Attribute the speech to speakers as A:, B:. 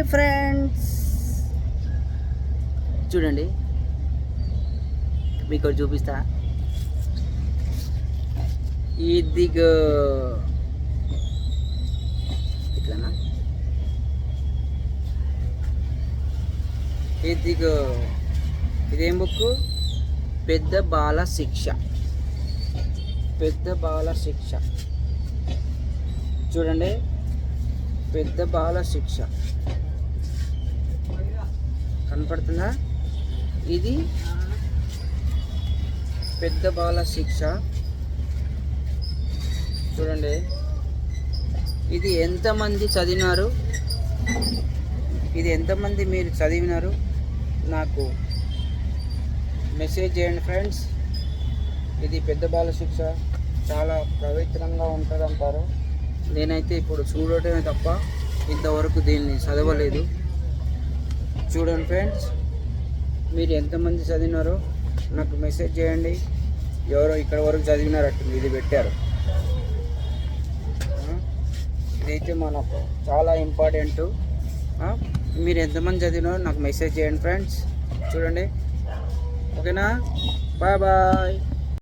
A: Hi friends. చూడండి. మీకు చూపిస్తా. ఇదిగో. ఇట్లానా? ఇదిగో. ఇదేం బుక్ పెద్ద బాల శిక్ష. పెద్ద బాల శిక్ష. చూడండి. పెద్ద బాల శిక్ష. కనపడుతుందా? ఇది పెద్ద బాల శిక్ష. చూడండి. ఇది ఎంతమంది చదివినారు? ఇది ఎంతమంది మీరు చదివినారు? నాకు మెసేజ్ చేయండి ఫ్రెండ్స్. ఇది పెద్ద బాల శిక్ష. చాలా పవిత్రంగా ఉంటుంది అంటారు నేనైతే ఇప్పుడు చూడటమే తప్ప ఇంతవరకు దీన్ని చదవలేదు. చూడండి ఫ్రెండ్స్ మీరు ఎంతమంది చదివినారో నాకు మెసేజ్ చేయండి. ఎవరో ఇక్కడ వరకు చదివినారట్టుంది ఇది పెట్టారు. ఇదైతే మనకు చాలా ఇంపార్టెంట్. మీరు ఎంతమంది చదివినారో నాకు మెసేజ్ చేయండి ఫ్రెండ్స్. చూడండి. ఓకేనా? Bye bye.